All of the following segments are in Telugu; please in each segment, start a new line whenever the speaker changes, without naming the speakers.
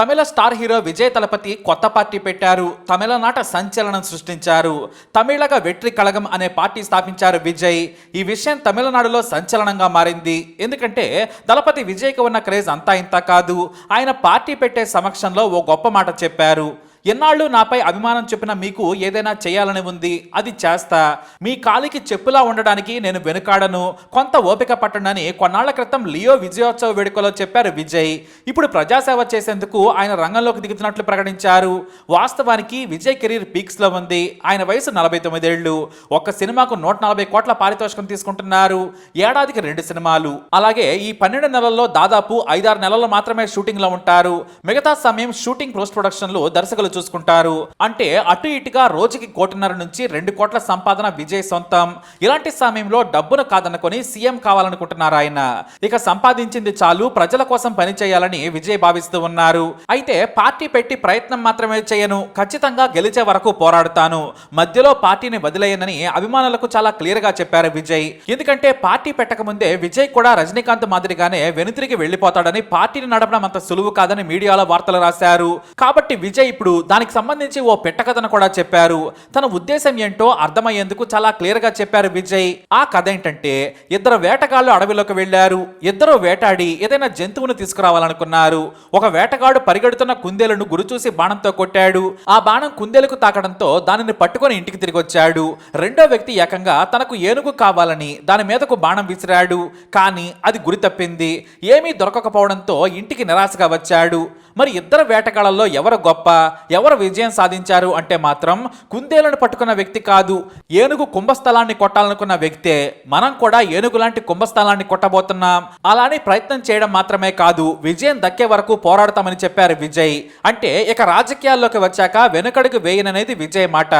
తమిళ స్టార్ హీరో విజయ్ తలపతి కొత్త పార్టీ పెట్టారు. తమిళనాట సంచలనం సృష్టించారు. తమిళగ వెట్రి కళగం అనే పార్టీ స్థాపించారు విజయ్. ఈ విషయం తమిళనాడులో సంచలనంగా మారింది. ఎందుకంటే దళపతి విజయ్కి ఉన్న క్రేజ్ అంతా ఇంత కాదు. ఆయన పార్టీ పెట్టే సమక్షంలో ఓ గొప్ప మాట చెప్పారు. ఎన్నాళ్ళు నాపై అభిమానం చెప్పిన మీకు ఏదైనా చేయాలని ఉంది? అది చేస్తా. మీ కాలికి చెప్పులా ఉండడానికి నేను వెనుకాడను. కొంత ఓపిక పట్టనని కొన్నాళ్ళ క్రితం లియో విజయోత్సవ వేడుకలో చెప్పారు విజయ్. ఇప్పుడు ప్రజాసేవ చేసేందుకు ఆయన రంగంలోకి దిగుతున్నట్లు ప్రకటించారు. వాస్తవానికి విజయ్ కెరీర్ పీక్స్లో ఉంది. ఆయన వయసు నలభై తొమ్మిదేళ్ళు ఒక్క సినిమాకు నూట నలభై కోట్ల పారితోషికం తీసుకుంటున్నారు. ఏడాదికి రెండు సినిమాలు. అలాగే ఈ పన్నెండు నెలల్లో దాదాపు ఐదారు నెలలు మాత్రమే షూటింగ్లో ఉంటారు. మిగతా సమయం షూటింగ్ పోస్ట్ ప్రొడక్షన్లు దర్శకులు చూసుకుంటారు. అంటే అటు ఇటుగా రోజుకి కోటిన్నర నుంచి రెండు కోట్ల సంపాదన విజయ్ సొంతం. ఇలాంటి సమయంలో డబ్బును కాదనుకొని సీఎం కావాలనుకుంటున్నారు ఆయన. ఇక సంపాదించింది చాలు ప్రజల కోసం పని చేయాలని విజయ్ భావిస్తూ ఉన్నారు. అయితే పార్టీ పెట్టి ప్రయత్నం మాత్రమే చేయను ఖచ్చితంగా గెలిచే వరకు పోరాడుతాను. మధ్యలో పార్టీని వదిలేయనని అభిమానులకు చాలా క్లియర్గా చెప్పారు విజయ్. ఎందుకంటే పార్టీ పెట్టక ముందే విజయ్ కూడా రజనీకాంత్ మాదిరిగానే వెనుతిరిగి వెళ్ళిపోతాడని పార్టీని నడపడం అంత సులువు కాదని మీడియాలో వార్తలు రాశారు. కాబట్టి విజయ్ ఇప్పుడు దానికి సంబంధించి ఓ పెట్టకథను కూడా చెప్పారు. తన ఉద్దేశం ఏంటో అర్థమయ్యేందుకు చాలా క్లియర్గా చెప్పారు విజయ్. ఆ కథ ఏంటంటే ఇద్దరు వేటగాళ్ళు అడవిలోకి వెళ్ళారు ఇద్దరు వేటాడి ఏదైనా జంతువును తీసుకురావాలనుకున్నారు. ఒక వేటగాడు పరిగెడుతున్న కుందేలను గురిచూసి బాణంతో కొట్టాడు. ఆ బాణం కుందేలకు తాకడంతో దానిని పట్టుకొని ఇంటికి తిరిగి వచ్చాడు. రెండో వ్యక్తి ఏకంగా తనకు ఏనుగు కావాలని దాని మీదకు బాణం విసిరాడు. కానీ అది గురి తప్పింది. ఏమీ దొరకకపోవడంతో ఇంటికి నిరాశగా వచ్చాడు. మరి ఇద్దరు వేటగాళ్ళల్లో ఎవరు గొప్ప? ఎవరు విజయం సాధించారు అంటే మాత్రం కుందేలను పట్టుకున్న వ్యక్తి కాదు. ఏనుగు కుంభస్థలాన్ని కొట్టాలనుకున్న వ్యక్తే. మనం కూడా ఏనుగు లాంటి కుంభస్థలాన్ని కొట్టబోతున్నాం. అలానే ప్రయత్నం చేయడం మాత్రమే కాదు. విజయం దక్కే వరకు పోరాడతామని చెప్పారు విజయ్. అంటే ఇక రాజకీయాల్లోకి వచ్చాక వెనుకడుగు వేయననేది విజయ్ మాట.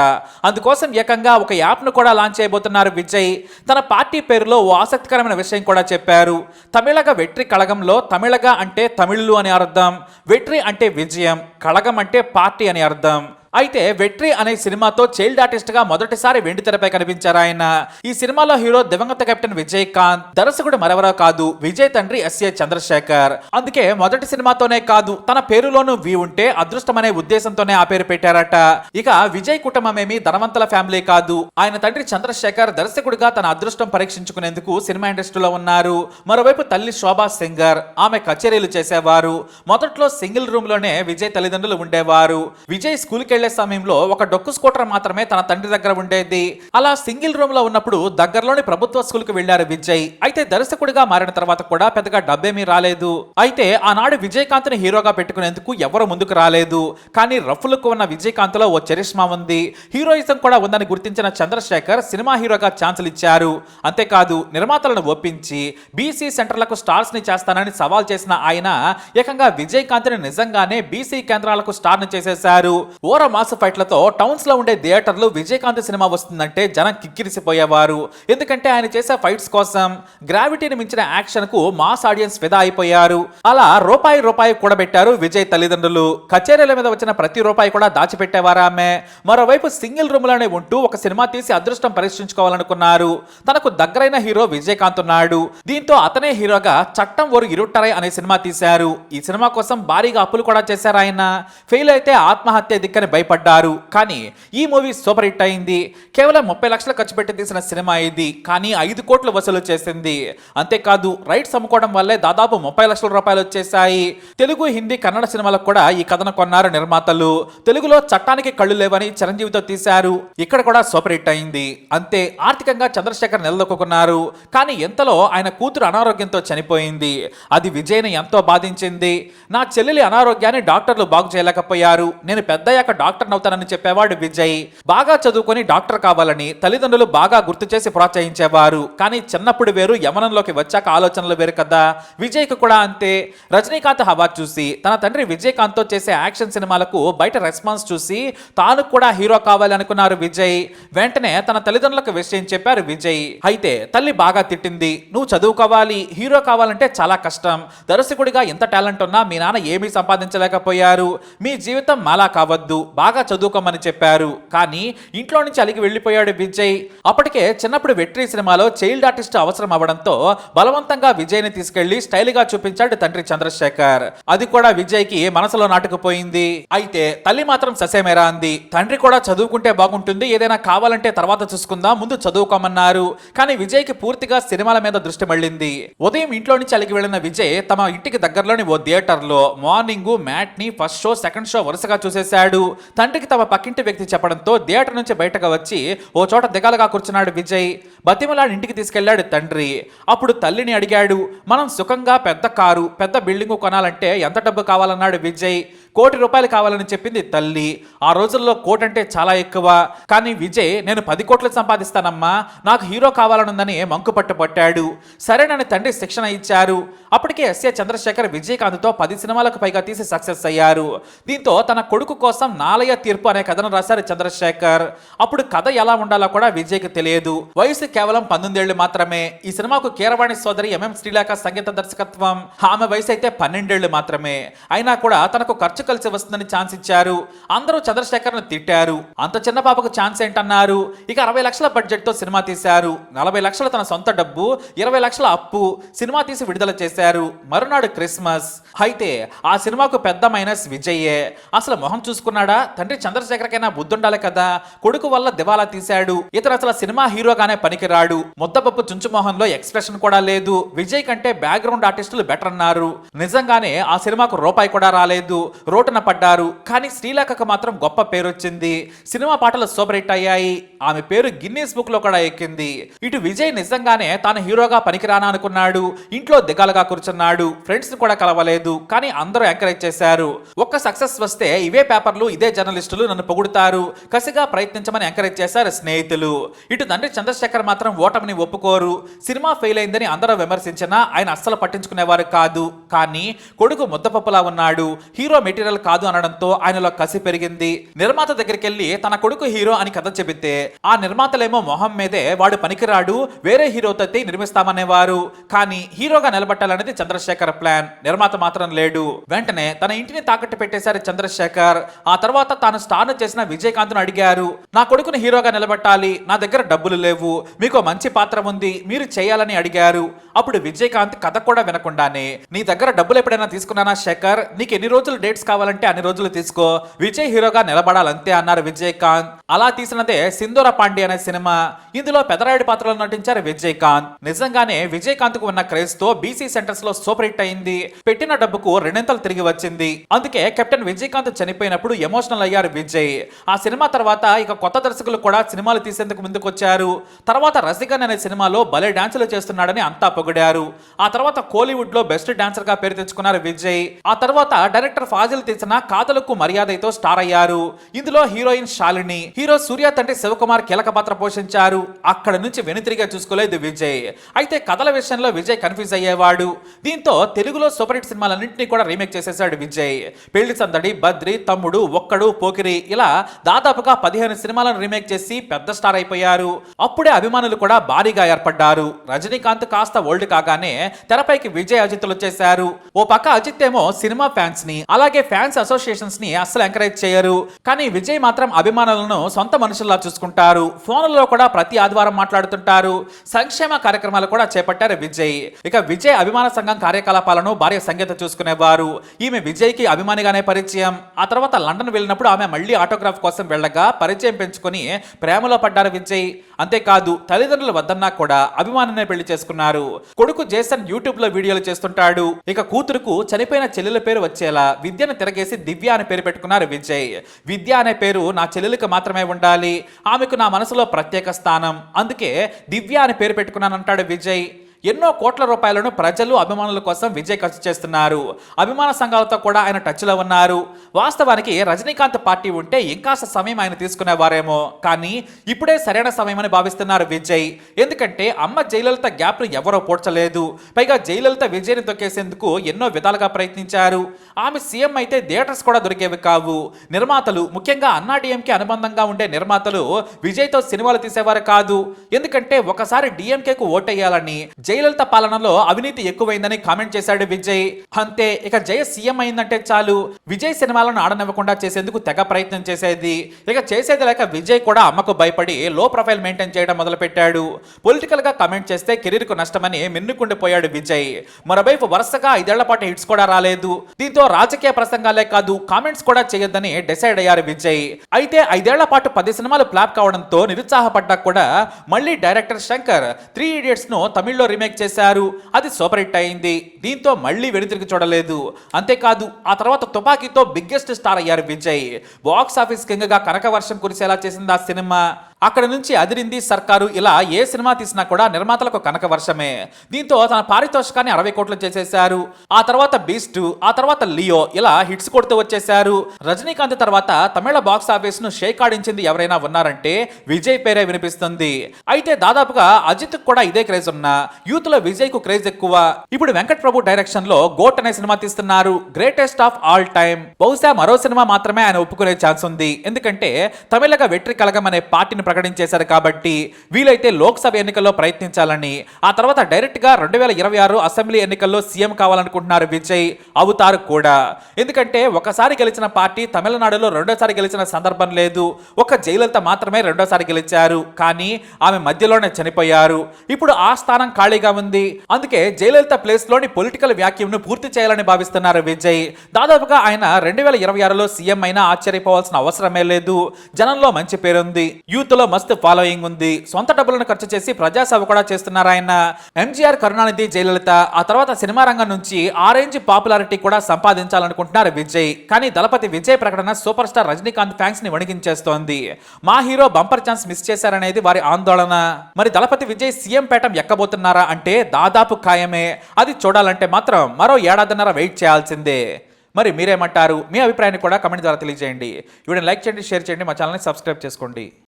అందుకోసం ఏకంగా ఒక యాప్ను కూడా లాంచ్ చేయబోతున్నారు విజయ్. తన పార్టీ పేరులో ఓ ఆసక్తికరమైన విషయం కూడా చెప్పారు. తమిళగ వెట్రి కళగంలో తమిళగ అంటే తమిళులు అని అర్థం. వెట్రి అంటే విజయం. కళగం అంటే పార్టీ అని అర్థం. అయితే వెట్రి అనే సినిమాతో చైల్డ్ ఆర్టిస్ట్గా మొదటిసారి వెండి తెరపై కనిపించారు ఆయన. ఈ సినిమాలో హీరో దివంగత కెప్టెన్ విజయ్ కాంత్ దర్శకుడు మరెవరో కాదు విజయ్ తండ్రి ఎస్ఏ చంద్రశేఖర్. అందుకే మొదటి సినిమాతోనే కాదు తన పేరులోనూ వి ఉంటే అదృష్టం అనే ఉద్దేశంతోనే ఆ పేరు పెట్టారట. ఇక విజయ్ కుటుంబమేమి ధనవంతుల ఫ్యామిలీ కాదు ఆయన తండ్రి చంద్రశేఖర్ దర్శకుడిగా తన అదృష్టం పరీక్షించుకునేందుకు సినిమా ఇండస్ట్రీలో ఉన్నారు. మరోవైపు తల్లి శోభా సింగర్ ఆమె కచేరీలు చేసేవారు. మొదట్లో సింగిల్ రూమ్లోనే విజయ్ తల్లిదండ్రులు ఉండేవారు. విజయ్ స్కూల్కి వెళ్ళే సమయంలో ఒక డొక్కు స్కూటర్ మాత్రమే తన తండ్రి దగ్గర ఉండేది. అలా సింగిల్ రూమ్లో ఉన్నప్పుడు దగ్గరలోని ప్రభుత్వ స్కూల్కు వెళ్ళారు విజయ్. అయితే దర్శకుడిగా మారిన తర్వాత కూడా పెద్దగా డబ్బేమీ రాలేదు. అయితే ఆనాడు విజయకాంత్ని హీరోగా పెట్టుకునేందుకు ఎవరు ముందుకు రాలేదు. కానీ రఫ్లకు ఉన్న విజయకాంత్లో ఓ చరిష్మా ఉంది. హీరోయిజం కూడా ఉందని గుర్తించిన చంద్రశేఖర్ సినిమా హీరోగా ఛాన్సులు ఇచ్చారు. అంతేకాదు నిర్మాతలను ఒప్పించి బీసీ సెంటర్లకు స్టార్స్ని చేస్తానని సవాల్ చేసిన ఆయన ఏకంగా విజయకాంత్ని నిజంగానే బీసీ కేంద్రాలకు స్టార్ని చేసేశారు. ఓర మాస్ ఫైట్లతో టౌన్స్లో ఉండే థియేటర్లు విజయకాంత్ సినిమా వస్తుందంటే జనం కిక్కిరిసిపోయేవారు. ఎందుకంటే ఆయన చేసే ఫైట్స్ కోసం గ్రావిటీని మించిన యాక్షన్కు మాస్ ఆడియన్స్ ఫిదా అయిపోయారు. అలా రూపాయి రూపాయి కూడబెట్టారు విజయ్ తల్లిదండ్రులు. కచేరీల మీద వచ్చిన ప్రతి రూపాయి కూడా దాచిపెట్టేవారు ఆమె. మరోవైపు సింగిల్ రూమ్లోనే ఉంటూ ఒక సినిమా తీసి అదృష్టం పరీక్షించుకోవాలనుకున్నారు. తనకు దగ్గరైన హీరో విజయకాంత్ ఉన్నాడు. దీంతో అతనే హీరోగా చట్టం ఓరు ఇరుట్టరై అనే సినిమా తీశారు. ఈ సినిమా కోసం భారీగా అప్పులు కూడా చేశారు ఆయన. ఫెయిల్ అయితే ఆత్మహత్య దిక్కని భయపడ్డారు. కానీ ఈ మూవీ సూపర్ హిట్ అయింది. కేవలం ముప్పై లక్షలు ఖర్చు పెట్టి తీసిన సినిమా ఇది. కానీ ఐదు కోట్లు వసూలు చేసింది. అంతేకాదు రైట్స్ అమ్ముకోవడం వల్లే దాదాపు ముప్పై లక్షల రూపాయలు వచ్చేసాయి తెలుగు హిందీ కన్నడ సినిమాలకు కూడా ఈ కథను కొన్నారు నిర్మాతలు. తెలుగులో చట్టానికి కళ్ళు లేవని చిరంజీవితో తీశారు. ఇక్కడ కూడా సూపర్ హిట్ అయింది. అంతే ఆర్థికంగా చంద్రశేఖర్ నిలదొక్కున్నారు. కానీ ఎంతలో ఆయన కూతురు అనారోగ్యంతో చనిపోయింది. అది విజయ్ని ఎంతో బాధించింది. నా చెల్లెలి అనారోగ్యాన్ని డాక్టర్లు బాగు చేయలేకపోయారు. నేను పెద్దయ్యాక డాక్టర్ అవుతానని చెప్పేవాడు విజయ్. బాగా చదువుకొని డాక్టర్ కావాలని తల్లిదండ్రులు బాగా గుర్తు చేసి ప్రోత్సహించేవారు. కానీ చిన్నప్పుడు వేరు యమనంలోకి వచ్చాక ఆలోచనలు వేరు కదా. విజయ్కి కూడా అంతే. రజనీకాంత్ హవా చూసి తన తండ్రి విజయకాంత్తో చేసే యాక్షన్ సినిమాలకు బయట రెస్పాన్స్ చూసి తాను కూడా హీరో కావాలి అనుకున్నారు విజయ్. వెంటనే తన తల్లిదండ్రులకు విషయం చెప్పారు విజయ్. అయితే తల్లి బాగా తిట్టింది. నువ్వు చదువుకోవాలి హీరో కావాలంటే చాలా కష్టం. దర్శకుడిగా ఎంత టాలెంట్ ఉన్నా మీ నాన్న ఏమీ సంపాదించలేకపోయారు. మీ జీవితం మాలా కావద్దు. బాగా చదువుకోమని చెప్పారు. కానీ ఇంట్లో నుంచి అలిగి వెళ్ళిపోయాడు విజయ్. అప్పటికే చిన్నప్పుడు వెట్రీ సినిమాలో చైల్డ్ ఆర్టిస్ట్ అవసరం అవడంతో బలవంతంగా విజయ్ని తీసుకెళ్ళి స్టైల్గా చూపించాడు తండ్రి చంద్రశేఖర్. అది కూడా విజయ్కి మనసులో నాటుకుపోయింది. అయితే తల్లి మాత్రం ససేమేరా అంది. తండ్రి కూడా చదువుకుంటే బాగుంటుంది. ఏదైనా కావాలంటే తర్వాత చూసుకుందాం ముందు చదువుకోమన్నారు. కానీ విజయ్కి పూర్తిగా సినిమాల మీద దృష్టి మళ్ళింది. ఉదయం ఇంట్లో నుంచి అలిగి వెళ్ళిన విజయ్ తమ ఇంటికి దగ్గరలోని ఓ థియేటర్లో morning matinee first show second show వరుసగా చూసేశాడు. తండ్రికి తమ పక్కింటి వ్యక్తి చెప్పడంతో థియేటర్ నుంచి బయటకు వచ్చి ఓ చోట దిగాలుగా కూర్చున్నాడు విజయ్. బతిమలాడి ఇంటికి తీసుకెళ్ళాడు తండ్రి. అప్పుడు తల్లిని అడిగాడు మనం సుఖంగా పెద్ద కారు పెద్ద బిల్డింగు కొనాలంటే ఎంత డబ్బు కావాలన్నాడు విజయ్. కోటి రూపాయలు కావాలని చెప్పింది తల్లి. ఆ రోజుల్లో కోటి అంటే చాలా ఎక్కువ. కానీ విజయ్ నేను పది కోట్లు సంపాదిస్తానమ్మా. నాకు హీరో కావాలనుందని మంకు పట్టుబట్టాడు సరేనని తండ్రి శిక్షణ ఇచ్చారు. అప్పటికే ఎస్ఏ చంద్రశేఖర్ విజయకాంత్తో పది సినిమాలకు పైగా తీసి సక్సెస్ అయ్యారు. దీంతో తన కొడుకు కోసం నాలయ తీర్పు అనే కథను రాశారు చంద్రశేఖర్. అప్పుడు కథ ఎలా ఉండాలో కూడా విజయ్కి తెలియదు. వయసు కేవలం పంతొమ్మిదేళ్ళు మాత్రమే. ఈ సినిమాకు కీరవాణి సోదరి ఎంఎం శ్రీలేఖ సంగీత దర్శకత్వం. ఆమె వయసు అయితే పన్నెండేళ్ళు మాత్రమే. అయినా కూడా తనకు ఖర్చు కలిసి వస్తుందని ఛాన్స్ ఇచ్చారు. అందరూ చంద్రశేఖర్ను తిట్టారు. అంత చిన్న పాపకు ఛాన్స్ ఏంటన్నారు? ఇక అరవై లక్షల బడ్జెట్తో సినిమా తీశారు. నలభై లక్షల తన సొంత డబ్బు ఇరవై లక్షల అప్పు సినిమా తీసి విడుదల చేశారు. మరునాడు క్రిస్మస్. అయితే ఆ సినిమాకు పెద్ద మైనస్ విజయ్యే అసలు మొహం చూసుకున్నాడా? తండ్రి చంద్రశేఖర్కైనా బుద్ధుండాలి కదా. కొడుకు వల్ల దివాలా తీశాడు. ఇతను అసలు సినిమా హీరోగానే పనికిరాడు. ముద్దపప్పు చుంచు మొహంలో ఎక్స్ప్రెషన్ కూడా లేదు. విజయ్ కంటే బ్యాక్గ్రౌండ్ ఆర్టిస్టులు బెటర్ అన్నారు. నిజంగానే ఆ సినిమాకు రూపాయి కూడా రాలేదు. రోటన పడ్డారు. కానీ శ్రీలేఖకు మాత్రం గొప్ప పేరు వచ్చింది సినిమా పాటలు సూపర్ హిట్ అయ్యాయి. ఆమె పేరు గిన్నీస్ బుక్లో కూడా ఎక్కింది. ఇటు విజయ్ నిజంగానే తాను హీరోగా పనికిరానా అనుకున్నాడు ఇంట్లో దిగాలుగా కూర్చున్నాడు. ఫ్రెండ్స్ కూడా కలవలేదు. కానీ అందరూ ఎంకరేజ్ చేశారు. ఒక్క సక్సెస్ వస్తే ఇవే పేపర్లు ఇదే జర్నలిస్టులు నన్ను పొగుడుతారు. కసిగా ప్రయత్నించమని ఎంకరేజ్ చేశారు స్నేహితులు. ఇటు తండ్రి చంద్రశేఖర్ మాత్రం ఓటమిని ఒప్పుకోరు. సినిమా ఫెయిల్ అయిందని అందరూ విమర్శించినా ఆయన అస్సలు పట్టించుకునేవారు కాదు. కానీ కొడుకు ముద్దపప్పులా ఉన్నాడు. హీరో మెటీరియల్ కాదు అనడంతో ఆయనలో కసి పెరిగింది. నిర్మాత దగ్గరికి వెళ్ళి తన కొడుకు హీరో అని కథ చెబితే ఆ నిర్మాతలేమో మొహం మీదే వాడు పనికిరాడు వేరే హీరోతో నిర్మిస్తామనేవారు. కానీ హీరోగా నిలబట్టాలనేది చంద్రశేఖర్ ప్లాన్. నిర్మాత మాత్రం లేడు. వెంటనే తన ఇంటిని తాకట్టు పెట్టేశారు చంద్రశేఖర్. ఆ తర్వాత తాను స్టార్ చేసిన విజయకాంత్ను అడిగారు. నా కొడుకుని హీరోగా నిలబెట్టాలి నా దగ్గర డబ్బులు లేవు మీకు మంచి పాత్ర ఉంది మీరు చేయాలని అడిగారు. అప్పుడు విజయకాంత్ కథ కూడా వినకుండానే నీ దగ్గర డబ్బులు ఎప్పుడైనా తీసుకున్నానా శేఖర్? నీకు ఎన్ని రోజులు డేట్స్ కావాలంటే అన్ని రోజులు తీసుకో. విజయ్ హీరోగా నిలబడాలంతే అన్నారు విజయకాంత్. అలా తీసినదే సింధూర పాండే అనే సినిమా. ఇందులో పెదరాయుడు పాత్రలో నటించారు విజయకాంత్. నిజంగానే విజయకాంత్కు ఉన్న క్రేజ్తో బీసీ సెంటర్స్లో సూపర్ హిట్ అయింది. పెట్టిన డబ్బుకు రెండింతలు తిరిగి వచ్చింది. అందుకే కెప్టెన్ విజయకాంత్ చనిపోయినప్పుడు ఎమోషనల్ అయ్యారు విజయ్. ఆ సినిమా తర్వాత ఇక కొత్త దర్శకులు కూడా సినిమాలు తీసేందుకు ముందుకొచ్చారు. తర్వాత రసికన్ అనే సినిమాలో భలే డాన్సులు చేస్తున్నాడని అంతా పొగిడారు. ఆ తర్వాత కోలీవుడ్లో బెస్ట్ డాన్సర్గా పేరు తెచ్చుకున్నారు విజయ్. ఆ తర్వాత డైరెక్టర్ ఫాజిల్ తీసిన కాదలకు మర్యాదతో స్టార్ అయ్యారు. ఇందులో హీరోయిన్ శాలిని హీరో సూర్య తండ్రి శివకుమార్ కీలక పాత్ర పోషించారు. అక్కడ నుంచి వెనుతిరిగా చూసుకోలేదు విజయ్. అయితే కథల విషయంలో విజయ్ కన్ఫ్యూజ్ అయ్యేవాడు. దీంతో తెలుగులో సూపర్ హిట్ సినిమాలన్నింటినీ కూడా రీమేక్ చేసేసాడు విజయ్. పెళ్ళి సందడి బద్రి తమ్ముడు ఒక్కడు పోకిరి ఇలా దాదాపుగా పదిహేను సినిమాలను రీమేక్ చేసి పెద్ద స్టార్ అయిపోయారు. అప్పుడే అభిమానులు కూడా భారీగా ఏర్పడ్డారు. రజనీకాంత్ కాస్త ఓల్డ్ కాగానే తెరపైకి విజయ్ అజిత్లు వచ్చేశారు. ఓ పక్క అజిత్ ఏమో సినిమా ఫ్యాన్స్ని అలాగే ఫ్యాన్స్ అసోసియేషన్స్ని అస్సలు ఎంకరేజ్ చేయరు. కానీ విజయ్ మాత్రం అభిమానులను సొంత మనుషుల్లా చూసుకుంటారు. ఫోన్లలో కూడా ప్రతి ఆదివారం మాట్లాడుతుంటారు. సంక్షేమ కార్యక్రమాలు కూడా చేపట్టారు విజయ్. ఇక విజయ్ అభిమాన సంఘం కార్యకలాపాలను భార్య సంగీత చూసుకునేవారు. ఈమె విజయ్కి అభిమానిగానే పరిచయం. ఆ తర్వాత లండన్ వెళ్ళినప్పుడు ఆమె మళ్ళీ ఆటోగ్రాఫ్ కోసం వెళ్ళగా పరిచయం పెంచుకొని ప్రేమలో పడ్డారు విజయ్. అంతేకాదు తల్లిదండ్రులు వద్దన్నా కూడా అభిమానినే పెళ్ళి చేసుకున్నారు. కొడుకు జేసన్ యూట్యూబ్లో వీడియోలు చేస్తుంటాడు. ఇక కూతురుకు చనిపోయిన చెల్లెల పేరు వచ్చేలా విద్యను తిరగేసి దివ్య అనే పేరు పెట్టుకున్నారు విజయ్. విద్య అనే పేరు నా చెల్లెలకు మాత్రమే ఉండాలి. ఆమెకు నా మనసులో ప్రత్యేక స్థానం. అందుకే దివ్య అనే పేరు పెట్టుకున్నానంటాడు విజయ్. ఎన్నో కోట్ల రూపాయలను ప్రజలు అభిమానుల కోసం విజయ్ ఖర్చు చేస్తున్నారు. అభిమాన సంఘాలతో కూడా ఆయన టచ్లో ఉన్నారు. వాస్తవానికి రజనీకాంత్ పార్టీ ఉంటే ఇంకాస్త సమయం ఆయన తీసుకునేవారేమో. కానీ ఇప్పుడే సరైన సమయమని భావిస్తున్నారు విజయ్. ఎందుకంటే అమ్మ జయలలిత గ్యాప్ను ఎవరో పోడ్చలేదు. పైగా జయలలిత విజయ్ని తొక్కేసేందుకు ఎన్నో విధాలుగా ప్రయత్నించారు. ఆమె సీఎం అయితే థియేటర్స్ కూడా దొరికేవి కావు. నిర్మాతలు ముఖ్యంగా అన్నా డిఎంకే అనుబంధంగా ఉండే నిర్మాతలు విజయ్తో సినిమాలు తీసేవారు కాదు. ఎందుకంటే ఒకసారి డిఎంకేకు ఓటేయాలని జయలలిత పాలనలో అవినీతి ఎక్కువైందని కామెంట్ చేశాడు విజయ్. అంతే ఇక జయ సీఎం అయిందంటే చాలు. విజయ్ సినిమాలను ఆడనివ్వకుండా చేసేందుకు తెగ ప్రయత్నం చేసేది. ఇక చేసేది లేక విజయ్ కూడా అమ్మకు భయపడి లో ప్రొఫైల్ మెయింటైన్ చేయడం మొదలుపెట్టాడు. పొలిటికల్గా కమెంట్ చేస్తే కెరీర్కు నష్టమని మిన్నుకుండిపోయాడు విజయ్. మరోవైపు వరుసగా ఐదేళ్ళ పాటు హిట్స్ కూడా రాలేదు. దీంతో రాజకీయ ప్రసంగాలే కాదు కామెంట్స్ కూడా చేయొద్దని డిసైడ్ అయ్యారు విజయ్. అయితే ఐదేళ్ళ పాటు పది సినిమాలు ఫ్లాప్ కావడంతో నిరుత్సాహపడ్డా కూడా మళ్ళీ డైరెక్టర్ శంకర్ త్రీ ఇడియట్స్ను తమిళ్ళో రీమేక్ చేశారు. అది సూపర్ హిట్ అయింది. దీంతో మళ్ళీ వెనుతిరిగి చూడలేదు. అంతేకాదు ఆ తర్వాత తుపాకీతో బిగ్గెస్ట్ స్టార్ అయ్యారు విజయ్. బాక్స్ ఆఫీస్ కింగ్గా కనక వర్షం కురిసేలా చేసింది ఆ సినిమా. అక్కడ నుంచి అదిరింది సర్కారు. ఇలా ఏ సినిమా తీసినా కూడా నిర్మాతలకు కనక వర్షమే. దీంతో తన పారితోషికాన్ని అరవై కోట్లు చేసేశారు. ఆ తర్వాత బీస్ట్ ఆ తర్వాత లియో ఇలా హిట్స్ కొడుతూ వచ్చేశారు. రజనీకాంత్ తర్వాత తమిళ బాక్స్ ఆఫీస్ను షేక్ ఆడించింది ఎవరైనా ఉన్నారంటే విజయ్ పేరే వినిపిస్తుంది. అయితే దాదాపుగా అజిత్ కూడా ఇదే క్రేజ్ ఉన్నా. యూత్లో విజయ్కు క్రేజ్ ఎక్కువ. ఇప్పుడు వెంకట్ ప్రభు డైరెక్షన్లో గోట్ అనే సినిమా తీస్తున్నారు. గ్రేటెస్ట్ ఆఫ్ ఆల్ టైమ్ బహుశా మరో సినిమా మాత్రమే ఆయన ఒప్పుకునే ఛాన్స్ ఉంది. ఎందుకంటే తమిళగా వెట్రి కలగం అనే పార్టీని ప్రకటించేశారు కాబట్టి వీలైతే లోక్సభ ఎన్నికల్లో ప్రయత్నించాలని ఆ తర్వాత డైరెక్ట్గా రెండు వేల ఇరవై ఆరు అసెంబ్లీ ఎన్నికల్లో సీఎం కావాలనుకుంటున్నారు విజయ్ అవుతారు కూడా. ఎందుకంటే ఒకసారి గెలిచిన పార్టీ తమిళనాడులో రెండోసారి గెలిచిన సందర్భం లేదు. ఒక జయలలిత మాత్రమే రెండోసారి గెలిచారు. కానీ ఆమె మధ్యలోనే చనిపోయారు. ఇప్పుడు ఆ స్థానం ఖాళీగా ఉంది. అందుకే జయలలిత ప్లేస్లోని పొలిటికల్ వ్యాఖ్యను పూర్తి చేయాలని భావిస్తున్నారు విజయ్. దాదాపుగా ఆయన రెండు వేల ఇరవై ఆరులో సీఎం అయినా ఆశ్చర్యపోవాల్సిన అవసరమే లేదు. జనంలో మంచి పేరుంది. యూత్ లో మస్తు ఫాలోయింగ్ ఉంది. సొంత డబ్బులను ఖర్చు చేసి ప్రజాసేవ కూడా చేస్తున్నారు ఆయన. ఎంజీఆర్ కరుణానిధి జయలలిత ఆ తర్వాత సినిమా రంగం నుంచి ఆ రేంజ్ పాపులారిటీ కూడా సంపాదించాలనుకుంటున్నారు విజయ్. కానీ దళపతి విజయ్ ప్రకటన సూపర్ స్టార్ రజనీకాంత్ ఫ్యాన్స్ని వణిగించేస్తోంది మా హీరో బంపర్ ఛాన్స్ మిస్ చేశారనేది వారి ఆందోళన. మరి దళపతి విజయ్ సీఎం పేటం ఎక్కబోతున్నారా అంటే దాదాపు ఖాయమే. అది చూడాలంటే మాత్రం మరో ఏడాదిన్నర వెయిట్ చేయాల్సిందే. మరి మీరేమంటారు? మీ అభిప్రాయాన్ని కూడా కమెంట్ ద్వారా తెలియజేయండి. వీడియోని లైక్ చేయండి షేర్ చేయండి మా ఛానల్ని సబ్స్క్రైబ్ చేసుకోండి.